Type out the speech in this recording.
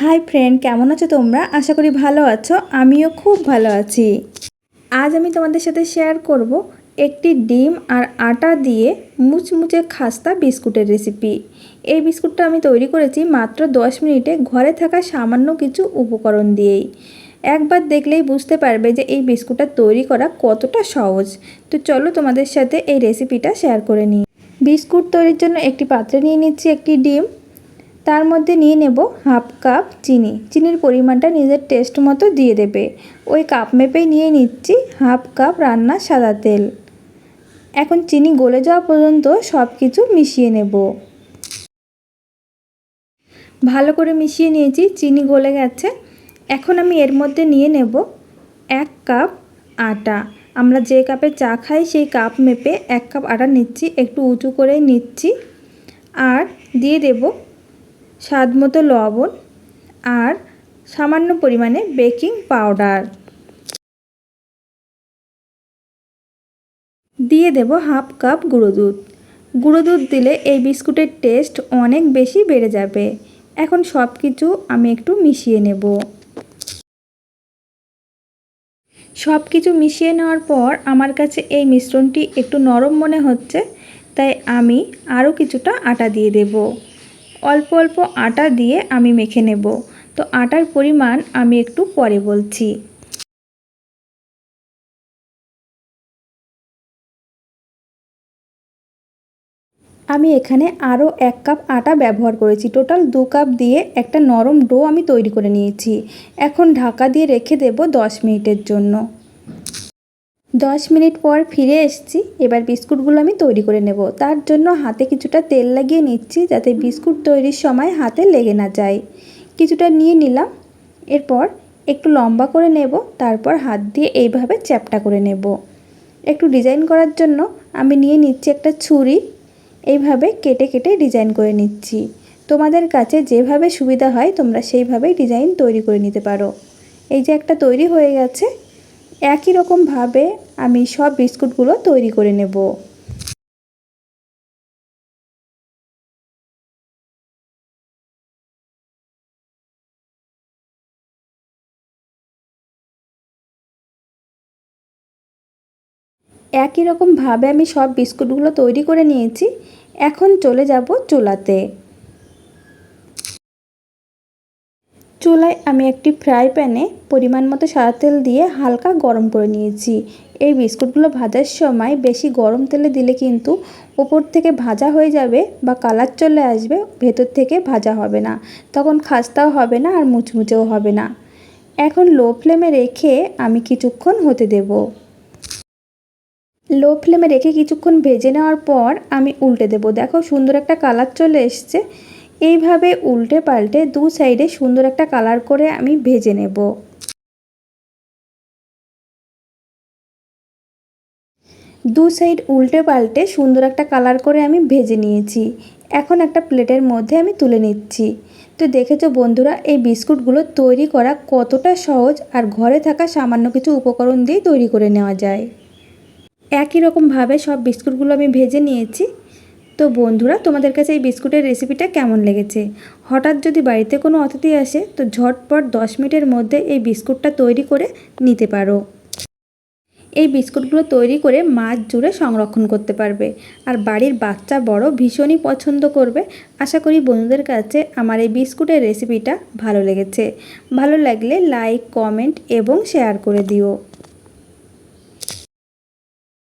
Hi friend, কেমন আছো তোমরা? আশা করি ভালো আছো, আমিও খুব ভালো আছি। আজ আমি তোমাদের সাথে শেয়ার করব একটি ডিম আর আটা দিয়ে মুচমুচে খাস্তা বিস্কুটের রেসিপি এই বিস্কুটটা আমি তৈরি করেছি মাত্র 10 মিনিটে ঘরে থাকা সামান্য কিছু উপকরণ দিয়েই। একবার দেখলেই বুঝতে পারবে যে এই বিস্কুটটা তৈরি করা কতটা সহজ। তো চলো তোমাদের সাথে এই রেসিপিটা শেয়ার করে নিই। বিস্কুট তৈরির জন্য একটি পাত্রে নিয়ে নিচ্ছি একটি ডিম। তার মধ্যে নিয়ে নেব হাফ কাপ চিনি। চিনির পরিমাণটা নিজের টেস্ট মতো দিয়ে দেবে। ওই কাপ মেপেই নিয়ে নিচ্ছি হাফ কাপ রান্না সাদা তেল। এখন চিনি গলে যাওয়া পর্যন্ত সব কিছু মিশিয়ে নেব। ভালো করে মিশিয়ে নিয়েছি, চিনি গলে গেছে। এখন আমি এর মধ্যে নিয়ে নেব এক কাপ আটা। আমরা যে কাপে চা খাই সেই কাপ মেপে এক কাপ আটা নিচ্ছি, একটু উঁচু করে নিচ্ছি। আর দিয়ে দেব স্বাদ মতো লবণ আর সামান্য পরিমাণে বেকিং পাউডার। দিয়ে দেব হাফ কাপ গুঁড়ো দুধ। গুঁড়ো দুধ দিলে এই বিস্কুটের টেস্ট অনেক বেশি বেড়ে যাবে। এখন সব কিছু আমি একটু মিশিয়ে নেব। সব কিছু মিশিয়ে নেওয়ার পর আমার কাছে এই মিশ্রণটি একটু নরম মনে হচ্ছে, তাই আমি আরও কিছুটা আটা দিয়ে দেব। অল্প অল্প আটা দিয়ে আমি মেখে নেব। তো আটার পরিমাণ আমি একটু পরে বলছি। আমি এখানে আরও এক কাপ আটা ব্যবহার করেছি। টোটাল দু কাপ দিয়ে একটা নরম ডো আমি তৈরি করে নিয়েছি। এখন ঢাকা দিয়ে রেখে দেব দশ মিনিটের জন্য। দশ মিনিট পর ফিরে এসেছি। এবার বিস্কুটগুলো আমি তৈরি করে নেব। তার জন্য হাতে কিছুটা তেল লাগিয়ে নিচ্ছি যাতে বিস্কুট তৈরির সময় হাতে লেগে না যায়। কিছুটা নিয়ে নিলাম। এরপর একটু লম্বা করে নেব। তারপর হাত দিয়ে এইভাবে চ্যাপটা করে নেব। একটু ডিজাইন করার জন্য আমি নিয়ে নিচ্ছি একটা ছুরি। এইভাবে কেটে কেটে ডিজাইন করে নিচ্ছি। তোমাদের কাছে যেভাবে সুবিধা হয়, তোমরা সেইভাবেই ডিজাইন তৈরি করে নিতে পারো। এই যে একটা তৈরি হয়ে গেছে। একই রকমভাবে আমি সব বিস্কুটগুলো তৈরি করে নেব। একই রকমভাবে আমি সব বিস্কুটগুলো তৈরি করে নিয়েছি। এখন চলে যাব চুলাতে। চুলায় আমি একটি ফ্রাই প্যানে পরিমাণ মতো সাদা তেল দিয়ে হালকা গরম করে নিয়েছি। এই বিস্কুটগুলো ভাজার সময় বেশি গরম তেলে দিলে কিন্তু ওপর থেকে ভাজা হয়ে যাবে বা কালার চলে আসবে, ভেতর থেকে ভাজা হবে না। তখন খাস্তাও হবে না আর মুচমুচেও হবে না। এখন লো ফ্লেমে রেখে আমি কিছুক্ষণ হতে দেব। লো ফ্লেমে রেখে কিছুক্ষণ ভেজে নেওয়ার পর আমি উল্টে দেব। দেখো সুন্দর একটা কালার চলে এসছে। এইভাবে উল্টে পাল্টে দু সাইডে সুন্দর একটা কালার করে আমি ভেজে নেব। দু সাইড উল্টে পাল্টে সুন্দর একটা কালার করে আমি ভেজে নিয়েছি। এখন একটা প্লেটের মধ্যে আমি তুলে নিচ্ছি। তো দেখেছ বন্ধুরা, এই বিস্কুটগুলো তৈরি করা কতটা সহজ আর ঘরে থাকা সামান্য কিছু উপকরণ দিয়ে তৈরি করে নেওয়া যায়। একই রকমভাবে সব বিস্কুটগুলো আমি ভেজে নিয়েছি। তো বন্ধুরা, তোমাদের কাছে এই বিস্কুটের রেসিপিটা কেমন লেগেছে? হঠাৎ যদি বাড়িতে কোনো অতিথি আসে, তো ঝটপট দশ মিনিটের মধ্যে এই বিস্কুটটা তৈরি করে নিতে পারো। এই বিস্কুটগুলো তৈরি করে মাছ জুড়ে সংরক্ষণ করতে পারবে। আর বাড়ির বাচ্চা বড় ভীষণই পছন্দ করবে। আশা করি বন্ধুদের কাছে আমার এই বিস্কুটের রেসিপিটা ভালো লেগেছে। ভালো লাগলে লাইক কমেন্ট এবং শেয়ার করে দিও।